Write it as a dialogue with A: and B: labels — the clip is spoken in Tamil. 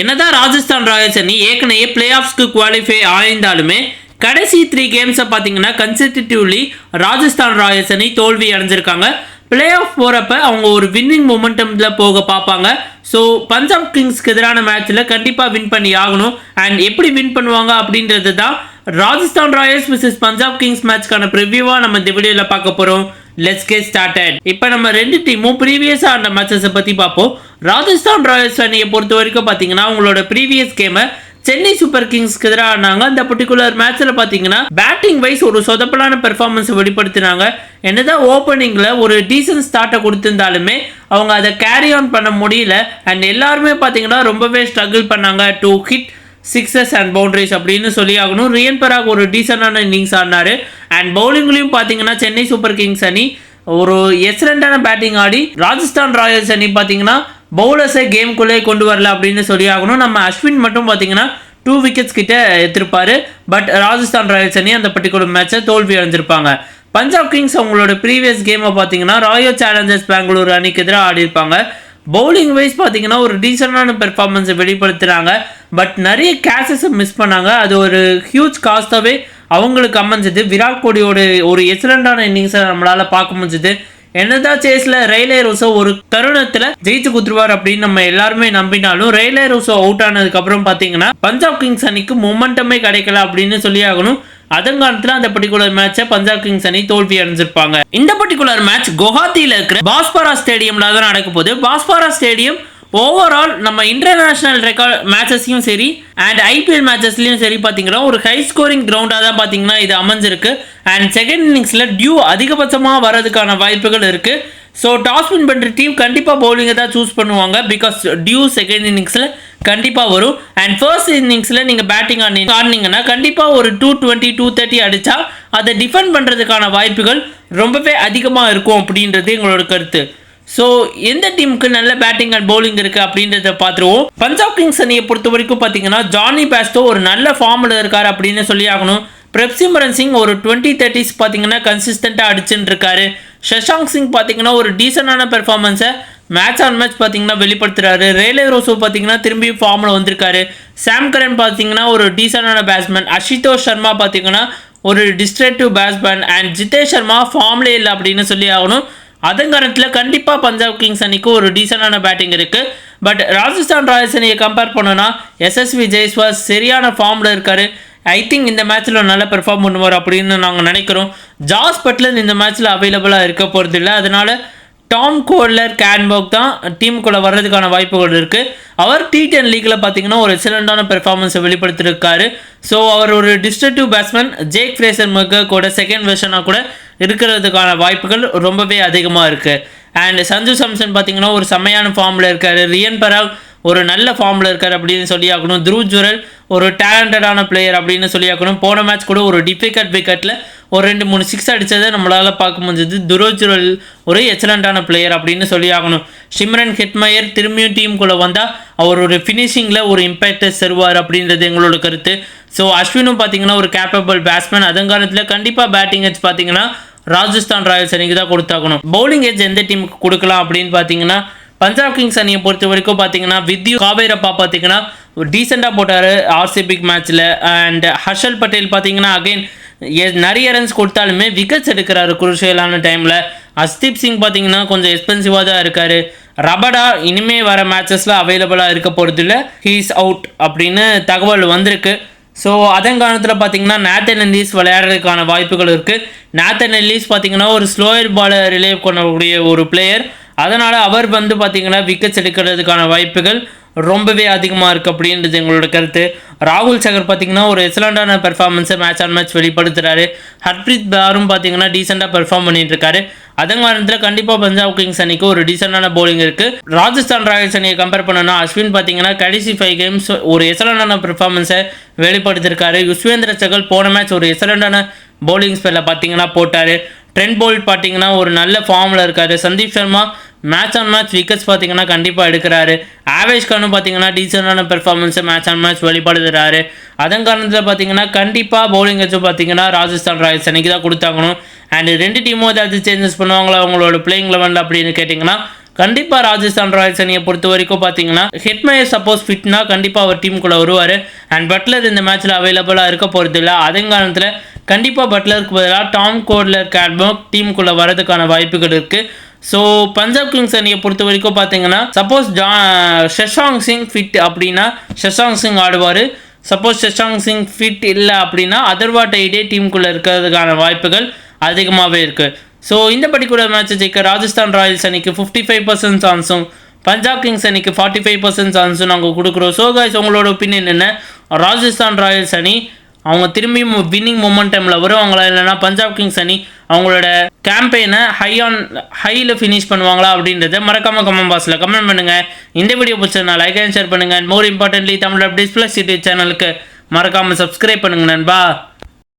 A: என்னதான் ராஜஸ்தான் ராயல்ஸ் அணி ஏற்கனவே பிளே ஆஃப்ஸ்க்கு குவாலிஃபை ஆயிருந்தாலுமே கடைசி த்ரீ கேம்ஸை பார்த்தீங்கன்னா கன்சிஸ்டிவ்லி ராஜஸ்தான் ராயல்ஸ் அணி தோல்வி அடைஞ்சிருக்காங்க. பிளே ஆஃப் போகிறப்ப அவங்க ஒரு வின்னிங் மொமெண்டமில் போக பார்ப்பாங்க. ஸோ பஞ்சாப் கிங்ஸ்க்கு எதிரான மேட்ச்சில் கண்டிப்பாக வின் பண்ணி ஆகணும். அண்ட் எப்படி வின் பண்ணுவாங்க அப்படின்றது தான் Rajasthan Royals vs Punjab Kings மேட்ச்க்கான ப்ரிவியூவாக நம்ம இந்த வீடியோவில் பார்க்க போகிறோம் லெட்ஸ் கெட் ஸ்டார்டட் இப்போ நம்ம ரெண்டு டீமும் ப்ரீவியஸாக அந்த மேட்சஸை பற்றி பார்ப்போம். ராஜஸ்தான் ராயல்ஸ் அணியை பொறுத்த வரைக்கும் பார்த்தீங்கன்னா அவங்களோட ப்ரீவியஸ் கேமை சென்னை சூப்பர் கிங்ஸ்க்கு எதிராக ஆனாங்க அந்த பர்டிகுலர் மேட்ச்சில் பார்த்தீங்கன்னா பேட்டிங் வைஸ் ஒரு சொதப்பலான பெர்ஃபார்மன்ஸை வெளிப்படுத்தினாங்க. என்னதான் ஓப்பனிங்கில் ஒரு டீசன்ட் ஸ்டார்ட்டை கொடுத்துருந்தாலுமே அவங்க அதை கேரி ஆன் பண்ண முடியல. அண்ட் எல்லாருமே பார்த்தீங்கன்னா ரொம்பவே ஸ்ட்ரகிள் பண்ணாங்க. To hit sixes and boundaries அப்படின்னு சொல்லி ஆகணும். ரியன் பராக் ஒரு டீசெண்டான இன்னிங்ஸ் ஆடினார். அண்ட் பவுலிங்லையும் பார்த்தீங்கன்னா சென்னை சூப்பர் கிங்ஸ் அணி ஒரு எக்ஸலண்டான பேட்டிங் ஆடி ராஜஸ்தான் ராயல்ஸ் அணி பார்த்தீங்கன்னா பவுலர்ஸை கேம்குள்ளே கொண்டு வரல அப்படின்னு சொல்லி ஆகணும். நம்ம அஸ்வின் மட்டும் பார்த்தீங்கன்னா டூ விக்கெட்ஸ் கிட்ட எடுத்திருப்பாரு. பட் ராஜஸ்தான் ராயல்ஸ் அணி அந்த பர்டிகுலர் மேட்சை தோல்வி அடைஞ்சிருப்பாங்க. பஞ்சாப் கிங்ஸ் அவங்களோட ப்ரீவியஸ் கேமை பார்த்தீங்கன்னா ராயல் சேலஞ்சர்ஸ் பெங்களூர் அணிக்கு எதிராக ஆடிருப்பாங்க பவுலிங் வைஸ் பார்த்தீங்கன்னா ஒரு டீசெண்டான பெர்ஃபார்மன்ஸை வெளிப்படுத்துகிறாங்க பட் நிறைய கேச்சஸை மிஸ் பண்ணாங்க. அது ஒரு ஹியூஜ் காஸ்ட்டாகவே அவங்களுக்கு அமைஞ்சது. விராட் கோலியோட ஒரு எக்ஸலண்டான இன்னிங்ஸை நம்மளால் பார்க்க முடிஞ்சது. என்னதான் சேஸ்ல ரயிலே ரோசோ ஒரு தருணத்துல ஜெயிச்சு குத்துருவார் அப்படின்னு நம்ம எல்லாருமே நம்பினாலும் ரயிலே ரோசோ அவுட் ஆனதுக்கு அப்புறம் பாத்தீங்கன்னா பஞ்சாப் கிங்ஸ் அணிக்கு மொமெண்டமே கிடைக்கல அப்படின்னு சொல்லி ஆகணும். அதங்காலத்துல அந்த பர்டிகுலர் மேட்ச பஞ்சாப் கிங்ஸ் அணி தோல்வி அடைஞ்சிருப்பாங்க. இந்த பர்டிகுலர் மேட்ச் குவஹாத்தியில இருக்கிற பாஸ்பாரா ஸ்டேடியம்ல தான் நடக்க போகுது. பாஸ்பாரா ஸ்டேடியம் ஓவரால் நம்ம இன்டர்நேஷனல் ரெக்கார்ட் மேட்சஸையும் சரி அண்ட் ஐபிஎல் மேட்சஸ்லையும் சரி பார்த்தீங்கன்னா ஒரு ஹை ஸ்கோரிங் கிரவுண்டாக தான் பார்த்தீங்கன்னா இது அமைஞ்சிருக்கு. அண்ட் செகண்ட் இன்னிங்ஸில் டியூ அதிகபட்சமாக வரதுக்கான வாய்ப்புகள் இருக்குது ஸோ டாஸ் வின் பண்ணுற டீம் கண்டிப்பாக பவுலிங்கை தான் சூஸ் பண்ணுவாங்க. பிகாஸ் டியூ செகண்ட் இன்னிங்ஸில் கண்டிப்பாக வரும். அண்ட் ஃபர்ஸ்ட் இன்னிங்ஸில் நீங்கள் பேட்டிங் ஆடி ஆடினீங்கன்னா கண்டிப்பாக ஒரு டூ டுவெண்ட்டி டூ தேர்ட்டி அடித்தா அதை டிஃபெண்ட் பண்ணுறதுக்கான வாய்ப்புகள் ரொம்பவே அதிகமாக இருக்கும் அப்படின்றது எங்களோட கருத்து. ஸோ எந்த டீமுக்கு நல்ல பேட்டிங் அண்ட் பவுலிங் இருக்கு அப்படின்றத பார்த்துருவோம். பஞ்சாப் கிங்ஸ் அணியை பொறுத்த வரைக்கும் பார்த்தீங்கன்னா ஜானி பேஸ்டோ ஒரு நல்ல ஃபார்மில் இருக்கார் அப்படின்னு சொல்லி ஆகணும். பிரப்சிமரன் சிங் ஒரு டுவெண்ட்டி தேர்ட்டிஸ் பார்த்தீங்கன்னா கன்சிஸ்டண்ட்டாக அடிச்சுட்டு இருக்காரு. ஷஷாங் சிங் பார்த்தீங்கன்னா ஒரு டீசெண்டான பெர்ஃபார்மன்ஸை மேட்ச் ஆன் மேட்ச் பார்த்தீங்கன்னா வெளிப்படுத்துறாரு. ரேலே ரோசோ பார்த்தீங்கன்னா திரும்பி ஃபார்மில் வந்திருக்காரு. சாம் கரன் பார்த்தீங்கன்னா ஒரு டீசெண்டான பேட்ஸ்மேன் அஷிதோஷ் சர்மா பார்த்தீங்கன்னா ஒரு destructive batsman and Jitesh Sharma ஃபார்ம்லே இல்லை அப்படின்னு சொல்லி ஆகணும். அதங்காரத்தில் கண்டிப்பாக பஞ்சாப் கிங்ஸ் அணிக்கு ஒரு டீசெண்டான பேட்டிங் இருக்குது பட் ராஜஸ்தான் ராயல்ஸ் அணியை கம்பேர் பண்ணோன்னா எஸ்எஸ்வி ஜெய்ஸ்வாஸ் சரியான ஃபார்மில் இருக்கார். ஐ திங்க் இந்த மேட்ச்சில் நல்லா பெர்ஃபார்ம் பண்ணுவார் அப்படின்னு நாங்கள் நினைக்கிறோம். ஜாஸ் பட்லன் இந்த மேட்ச்சில் அவைலபிளாக இருக்க போகிறது இல்லை. அதனால் டாம் கோல்லர் கேன்போக் தான் டீமுக்குள்ளே வர்றதுக்கான வாய்ப்புகள் இருக்குது அவர் டி டென் லீக்கில் பார்த்தீங்கன்னா ஒரு எக்ஸலண்டான பெர்ஃபார்மன்ஸை வெளிப்படுத்தியிருக்காரு ஸோ அவர் ஒரு டிஸ்ட்ரக்டிவ் பேட்ஸ்மேன் ஜேக் ஃப்ரேசர் மக்க கூட செகண்ட் வெர்ஷனாக கூட இருக்கிறதுக்கான வாய்ப்புகள் ரொம்பவே அதிகமாக இருக்குது அண்ட் சஞ்சு சாம்சன் பார்த்தீங்கன்னா ஒரு செம்மையான ஃபார்மில் இருக்கார். ரியன் பராக் ஒரு நல்ல ஃபார்மில் இருக்கார் அப்படின்னு சொல்லி ஆகணும் த்ரூ ஜுரல் ஒரு டேலண்டடான பிளேயர் அப்படின்னு சொல்லி ஆகணும் போன மேட்ச் கூட ஒரு டிஃபிகல்ட் விக்கெட்டில் ஒரு ரெண்டு மூணு சிக்ஸ் அடித்ததை நம்மளால் பார்க்க முடிஞ்சது. துரோஜுரல் ஒரு எக்ஸலண்ட்டான பிளேயர் அப்படின்னு சொல்லி ஆகணும். சிம்ரன் ஹெட்மயர் திரும்பியும் டீமுக்குள்ளே வந்தால் அவர் ஒரு ஃபினிஷிங்கில் ஒரு இம்பேக்டை தருவார் அப்படின்றது எங்களோட கருத்து. ஸோ அஸ்வினும் பார்த்தீங்கன்னா ஒரு கேப்பபிள் பேட்ஸ்மேன் அதங்காலத்தில் கண்டிப்பாக பேட்டிங் எட்ஜ் பார்த்தீங்கன்னா ராஜஸ்தான் ராயல்ஸ் அணிக்கு தான் கொடுத்தாகணும். பவுலிங் எட்ஜ் எந்த டீமுக்கு கொடுக்கலாம் அப்படின்னு பார்த்தீங்கன்னா பஞ்சாப் கிங்ஸ் அணியை பொறுத்த வரைக்கும் பார்த்தீங்கன்னா வித்யூ காவேரப்பா பார்த்தீங்கன்னா ஒரு டீசெண்டாக போட்டார் ஆர்சிபிக் மேட்ச்சில் அண்ட் ஹர்ஷல் பட்டேல் பார்த்தீங்கன்னா அகைன் நிறைய ரன்ஸ் கொடுத்தாலுமே விக்கெட்ஸ் எடுக்கிறாரு குருஷியலான டைமில் அஸ்தீப் சிங் பார்த்தீங்கன்னா கொஞ்சம் எக்ஸ்பென்சிவாக தான் இருக்கார். ரபடா இனிமே வர மேட்சஸில் அவைலபிளாக இருக்க போகிறதில்ல ஹீஸ் அவுட் அப்படின்னு தகவல் வந்திருக்கு. ஸோ அதன் காரணத்தில் பார்த்தீங்கன்னா நேத்தன் எல்லீஸ் விளையாடுறதுக்கான வாய்ப்புகள் இருக்குது நேத்தன் எல்லீஸ் பார்த்தீங்கன்னா ஒரு ஸ்லோயர் பாலை ரிலேவ் பண்ணக்கூடிய ஒரு பிளேயர் அதனால் அவர் வந்து பார்த்திங்கன்னா விக்கெட்ஸ் எடுக்கிறதுக்கான வாய்ப்புகள் ரொம்பவே அதிகமாக இருக்குது அப்படின்றது எங்களோட கருத்து. ராகுல் சகர் பார்த்தீங்கன்னா ஒரு எக்ஸலண்டான பெர்ஃபார்மன்ஸை மேட்ச் ஆன் மேட்ச் வெளிப்படுத்துகிறாரு ஹர்ப்ரீத் பாரும் பார்த்தீங்கன்னா டீசெண்டாக பெர்ஃபார்ம் பண்ணிகிட்டு இருக்காரு. அதங்காலத்தில் கண்டிப்பாக பஞ்சாப் கிங்ஸ் அணிக்கு ஒரு டீசெண்டான போலிங் இருக்குது ராஜஸ்தான் ராயல்ஸ் அணியை கம்பேர் பண்ணனா அஸ்வின் பார்த்தீங்கன்னா கடைசி ஃபைவ் கேம்ஸ் ஒரு எசலண்டான பெர்ஃபார்மன்ஸை வெளிப்படுத்திருக்காரு யுஸ்வேந்திர சகல் போன மேட்ச் ஒரு எசலண்டான போலிங் ஸ்பெல்ல பார்த்தீங்கன்னா போட்டார். ட்ரெண்ட் போல்ட் பார்த்தீங்கன்னா ஒரு நல்ல ஃபார்மில் இருக்காரு. Sandeep Sharma match on match wickets பார்த்தீங்கன்னா கண்டிப்பாக எடுக்கிறாரு. ஆவேஷ் கானும் பார்த்தீங்கன்னா டீசெண்டான பெர்ஃபார்மன்ஸை மேட்ச் ஆன் மேட்ச் வெளிப்படுத்துறாரு. அதன் காரணத்தில் பார்த்தீங்கன்னா கண்டிப்பாக பவுலிங் வச்சும் பார்த்தீங்கன்னா ராஜஸ்தான் ராயல்ஸ் அன்னைக்கு தான் கொடுத்தாங்கணும் அண்ட் ரெண்டு டீமும் ஏதாவது சேஞ்சஸ் பண்ணுவாங்களா? அவங்களோட பிளேயிங் லெவனில் அப்படின்னு கேட்டிங்கன்னா கண்டிப்பாக ராஜஸ்தான் ராயல்ஸ் அணியை பொறுத்த வரைக்கும் பார்த்தீங்கன்னா ஹெட்மேயர் சப்போஸ் ஃபிட்னா கண்டிப்பாக அவர் டீமுக்குள்ளே வருவார். அண்ட் பட்லர் இந்த மேட்ச்சில் அவைலபிளாக இருக்க போகிறது இல்லை. அதே காலத்தில் கண்டிப்பாக பட்லருக்கு பதிலாக டாம் கோட்லர் கேட்போக் டீமுக்குள்ளே வரதுக்கான வாய்ப்புகள் இருக்குது ஸோ பஞ்சாப் கிங்ஸ் அணியை பொறுத்த வரைக்கும் பார்த்தீங்கன்னா சப்போஸ் ஜா ஷஷாங் சிங் ஃபிட் அப்படின்னா ஷஷாங் சிங் ஆடுவார். சப்போஸ் ஷஷாங் சிங் ஃபிட் இல்லை அப்படின்னா அதர்வா டைடே டீமுக்குள்ளே இருக்கிறதுக்கான வாய்ப்புகள் அதிகமாகவே இருக்குது ஸோ இந்த பர்டிகுலர் மேட்சை ஜெயிக்க ராஜஸ்தான் ராயல்ஸ் அணிக்கு ஃபிஃப்டி ஃபைவ் பர்சன்ட் சான்ஸும் பஞ்சாப் கிங்ஸ் அணிக்கு ஃபார்ட்டி ஃபைவ் பர்சன்ட் சான்ஸும் நாங்கள் கொடுக்குறோம். ஸோ காய்ஸ் உங்களோட ஒப்பீனியன் என்ன? ராஜஸ்தான் ராயல்ஸ் அணி அவங்க திரும்பி வின்னிங் மொமெண்டமில் வருவாங்களா இல்லைனா பஞ்சாப் கிங்ஸ் அணி அவங்களோட கேம்பெயினை ஹை ஆன் ஹையில் ஃபினிஷ் பண்ணுவாங்களா அப்படின்றத மறக்காமல் கமெண்ட் பாக்ஸில் கமெண்ட் பண்ணுங்கள் இந்த வீடியோ பிடிச்சதுனா லைக் அண்ட் ஷேர் பண்ணுங்கள் more importantly Tamil updates plus YouTube சேனலுக்கு மறக்காமல் சப்ஸ்கிரைப் பண்ணுங்க நண்பா.